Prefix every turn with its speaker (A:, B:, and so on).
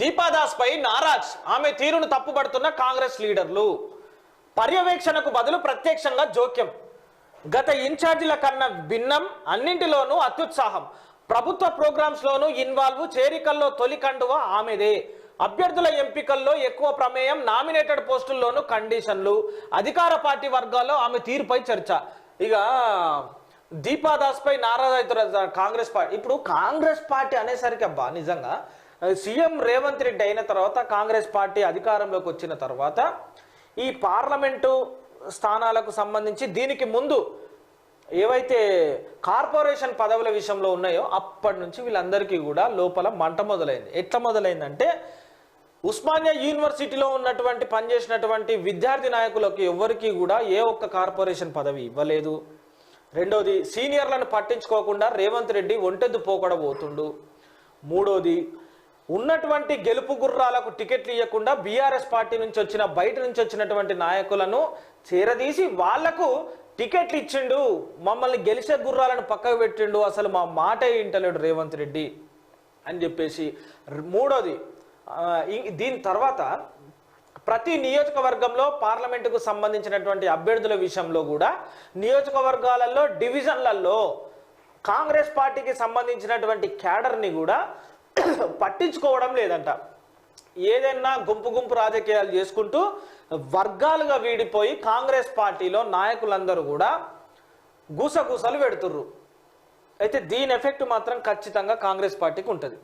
A: దీపాదాస్ పై నారాజ్. ఆమె తీరును తప్పుబడుతున్న కాంగ్రెస్ లీడర్లు. పర్యవేక్షణకు బదులు ప్రత్యక్షంగా జోక్యం. గత ఇన్ఛార్జీల కన్నా భిన్నం అన్నింటిలోనూ అత్యుత్సాహం. ప్రభుత్వ ప్రోగ్రామ్స్ లోనూ ఇన్వాల్వ్ చేరికల్లో తొలి కండువ ఆమెదే. అభ్యర్థుల ఎంపికల్లో ఎక్కువ ప్రమేయం నామినేటెడ్ పోస్టుల్లోనూ కండిషన్లు. అధికార పార్టీ వర్గాల్లో ఆమె తీరుపై చర్చ. ఇక దీపాదాస్ పై నారాజ్ అవుతున్నారు కాంగ్రెస్ పార్టీ ఇప్పుడు కాంగ్రెస్ పార్టీ అనేసరికి అబ్బా నిజంగా సీఎం రేవంత్ రెడ్డి అయిన తర్వాత కాంగ్రెస్ పార్టీ అధికారంలోకి వచ్చిన తర్వాత ఈ పార్లమెంటు స్థానాలకు సంబంధించి దీనికి ముందు ఏవైతే కార్పొరేషన్ పదవుల విషయంలో ఉన్నాయో అప్పటి నుంచి వీళ్ళందరికీ కూడా లోపల మంట మొదలైంది. ఎట్లా మొదలైందంటే ఉస్మానియా యూనివర్సిటీలో ఉన్నటువంటి పనిచేసినటువంటి విద్యార్థి నాయకులకు ఎవరికి కూడా ఏ ఒక్క కార్పొరేషన్ పదవి ఇవ్వలేదు. రెండోది సీనియర్లను పట్టించుకోకుండా రేవంత్ రెడ్డి ఒంటెద్దు పోకూడబోతుండు. మూడోది ఉన్నటువంటి గెలుపు గుర్రాలకు టికెట్లు ఇవ్వకుండా బీఆర్ఎస్ పార్టీ నుంచి వచ్చిన బయట నుంచి వచ్చినటువంటి నాయకులను చేరదీసి వాళ్ళకు టికెట్లు ఇచ్చిండు. మమ్మల్ని గెలిచే గుర్రాలను పక్కకు పెట్టిండు. అసలు మా మాట వింటలేడు రేవంత్ రెడ్డి అని చెప్పేసి. మూడోది దీని తర్వాత ప్రతి నియోజకవర్గంలో పార్లమెంటుకు సంబంధించినటువంటి అభ్యర్థుల విషయంలో కూడా నియోజకవర్గాలలో డివిజన్లలో కాంగ్రెస్ పార్టీకి సంబంధించినటువంటి క్యాడర్ని కూడా పట్టించుకోవడం లేదంట. ఏదైనా గుంపు గుంపు రాజకీయాలు చేసుకుంటూ వర్గాలుగా వీడిపోయి కాంగ్రెస్ పార్టీలో నాయకులందరూ కూడా గుసగుసలు పెడుతుర్రు. అయితే దీని ఎఫెక్ట్ మాత్రం ఖచ్చితంగా కాంగ్రెస్ పార్టీకి ఉంటుంది.